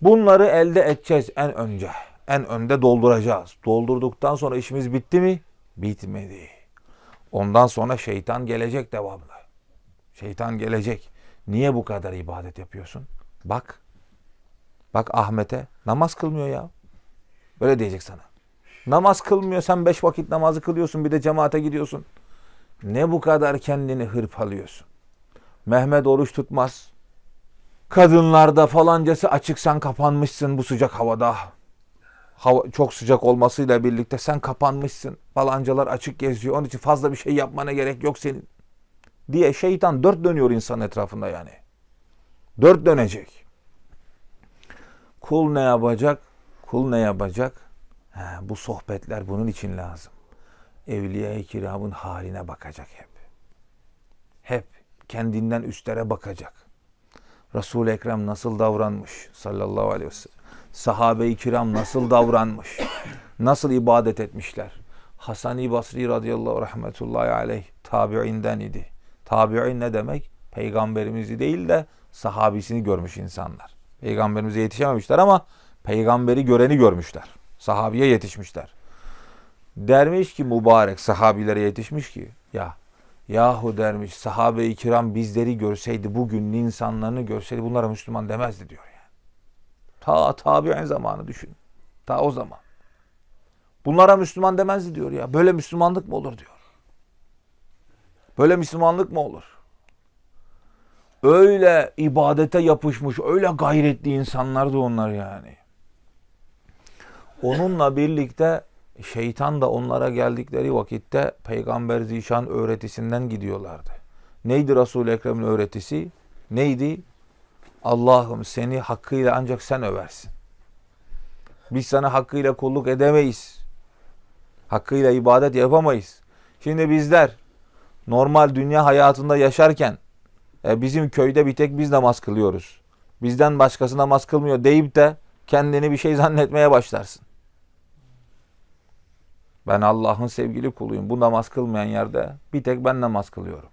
Bunları elde edeceğiz en önce. En önde dolduracağız. Doldurduktan sonra işimiz bitti mi? Bitmedi. Ondan sonra şeytan gelecek devamlı. Şeytan gelecek. Niye bu kadar ibadet yapıyorsun? Bak. Bak Ahmet'e namaz kılmıyor ya. Böyle diyecek sana. Namaz kılmıyor. Sen beş vakit namazı kılıyorsun. Bir de cemaate gidiyorsun. Ne bu kadar kendini hırpalıyorsun? Mehmet oruç tutmaz. Kadınlarda falancası açık sen kapanmışsın bu sıcak havada. Hava çok sıcak olmasıyla birlikte sen kapanmışsın. Falancalar açık geziyor. Onun için fazla bir şey yapmana gerek yok senin. Diye şeytan dört dönüyor insan etrafında yani. Dört dönecek. Kul ne yapacak? Kul ne yapacak? He, bu sohbetler bunun için lazım. Evliya-i kiramın haline bakacak hep. Hep kendinden üstlere bakacak. Resul-i Ekrem nasıl davranmış sallallahu aleyhi ve sellem. Sahabe-i kiram nasıl davranmış. Nasıl ibadet etmişler. Hasan-i Basri radıyallahu rahmetullahi aleyh tabi'inden idi. Tabi'in ne demek? Peygamberimizi değil de sahabisini görmüş insanlar. Peygamberimize yetişememişler ama peygamberi göreni görmüşler. Sahabiye yetişmişler. Dermiş ki mübarek sahabilere yetişmiş ki ya yahu dermiş sahabe-i kiram bizleri görseydi bugün insanlarını görseydi bunlara Müslüman demezdi diyor yani. Ta tabi'in zamanı düşün. Ta o zaman. Bunlara Müslüman demezdi diyor ya. Böyle Müslümanlık mı olur diyor. Böyle Müslümanlık mı olur? Öyle ibadete yapışmış, öyle gayretli insanlardı onlar yani. Onunla birlikte şeytan da onlara geldikleri vakitte Peygamber Zişan öğretisinden gidiyorlardı. Neydi Resul-i Ekrem'in öğretisi? Neydi? Allah'ım seni hakkıyla ancak sen översin. Biz sana hakkıyla kulluk edemeyiz. Hakkıyla ibadet yapamayız. Şimdi bizler normal dünya hayatında yaşarken e, bizim köyde bir tek biz namaz kılıyoruz. Bizden başkası namaz kılmıyor deyip de kendini bir şey zannetmeye başlarsın. Ben Allah'ın sevgili kuluyum. Bu namaz kılmayan yerde bir tek ben namaz kılıyorum.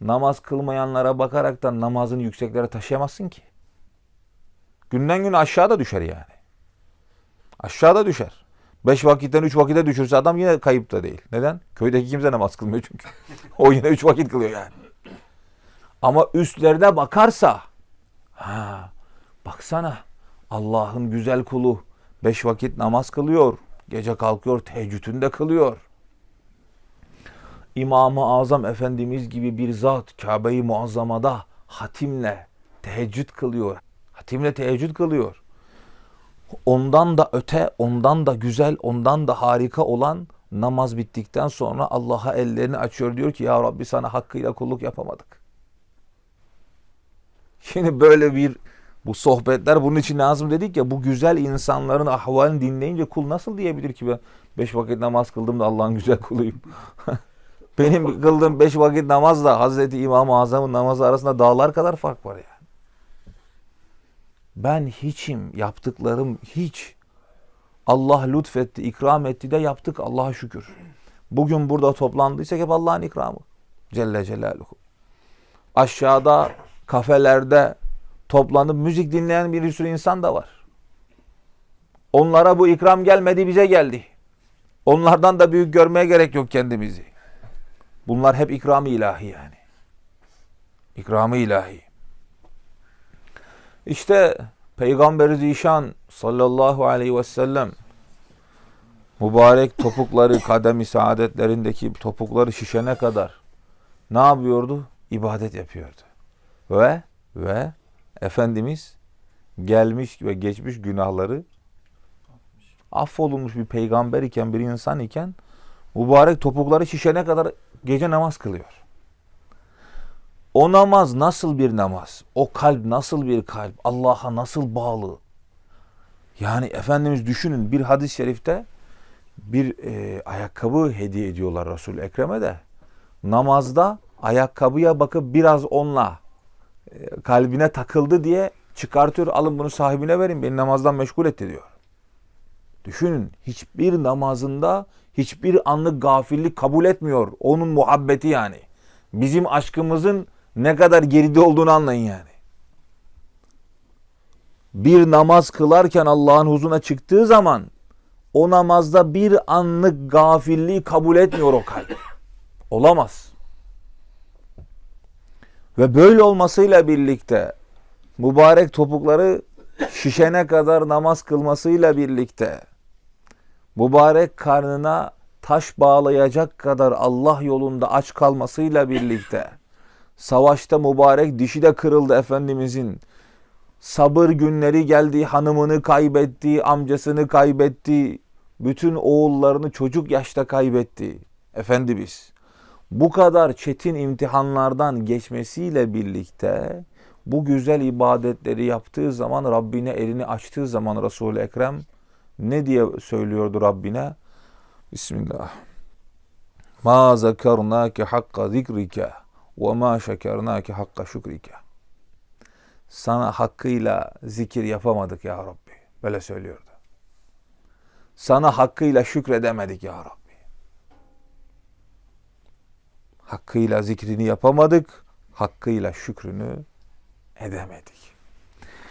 Namaz kılmayanlara bakarak da namazını yükseklere taşıyamazsın ki. Günden güne aşağıda düşer yani. Aşağıda düşer. Beş vakitten üç vakite düşürse adam yine kayıp da değil. Neden? Köydeki kimse namaz kılmıyor çünkü. o yine üç vakit kılıyor yani. Ama üstlerine bakarsa ha baksana Allah'ın güzel kulu beş vakit namaz kılıyor. Gece kalkıyor teheccüdünde kılıyor. İmam-ı Azam Efendimiz gibi bir zat Kabe-i Muazzama'da hatimle teheccüd kılıyor. Hatimle teheccüd kılıyor. Ondan da öte, ondan da güzel, ondan da harika olan namaz bittikten sonra Allah'a ellerini açıyor diyor ki ya Rabbi sana hakkıyla kulluk yapamadık. Şimdi böyle bir bu sohbetler bunun için lazım dedik ya bu güzel insanların ahvalini dinleyince kul nasıl diyebilir ki ben beş vakit namaz kıldım da Allah'ın güzel kuluyum. Benim kıldığım beş vakit namazla Hazreti İmam-ı Azam'ın namazı arasında dağlar kadar fark var yani. Ben hiçim, yaptıklarım hiç. Allah lütfetti, ikram etti de yaptık Allah'a şükür. Bugün burada toplandıysak hep Allah'ın ikramı. Celle Celaluhu. Aşağıda kafelerde toplanıp müzik dinleyen bir sürü insan da var. Onlara bu ikram gelmedi bize geldi. Onlardan da büyük görmeye gerek yok kendimizi. Bunlar hep ikram-ı ilahi yani. İkram-ı ilahi. İşte Peygamber Zişan sallallahu aleyhi ve sellem mübarek topukları kademi saadetlerindeki topukları şişene kadar ne yapıyordu? İbadet yapıyordu. Ve ve Efendimiz gelmiş ve geçmiş günahları affolunmuş bir peygamber iken bir insan iken mübarek topukları şişene kadar gece namaz kılıyor. O namaz nasıl bir namaz? O kalp nasıl bir kalp? Allah'a nasıl bağlı? Yani Efendimiz düşünün bir hadis-i şerifte bir e, ayakkabı hediye ediyorlar Resul Ekrem'e de. Namazda ayakkabıya bakıp biraz onunla kalbine takıldı diye çıkartıyor. Alın bunu sahibine verin beni namazdan meşgul etti diyor. Düşünün hiçbir namazında hiçbir anlık gafillik kabul etmiyor. Onun muhabbeti yani. Bizim aşkımızın ne kadar geride olduğunu anlayın yani. bir namaz kılarken Allah'ın huzuruna çıktığı zaman o namazda bir anlık gafilliği kabul etmiyor o kalp. Olamaz. Ve böyle olmasıyla birlikte mübarek topukları şişene kadar namaz kılmasıyla birlikte mübarek karnına taş bağlayacak kadar Allah yolunda aç kalmasıyla birlikte savaşta mübarek dişi de kırıldı Efendimizin. Sabır günleri geldi, hanımını kaybetti, amcasını kaybetti, bütün oğullarını çocuk yaşta kaybetti. Efendimiz bu kadar çetin imtihanlardan geçmesiyle birlikte bu güzel ibadetleri yaptığı zaman Rabbine elini açtığı zaman Resul-i Ekrem ne diye söylüyordu Rabbine? Bismillah. Ma zekernake hakka zikrike ve ma şekernake hakka şükrike. Sana hakkıyla zikir yapamadık ya Rabbi. Böyle söylüyordu. Sana hakkıyla şükredemedik ya Rabbi. Hakkıyla zikrini yapamadık, hakkıyla şükrünü edemedik.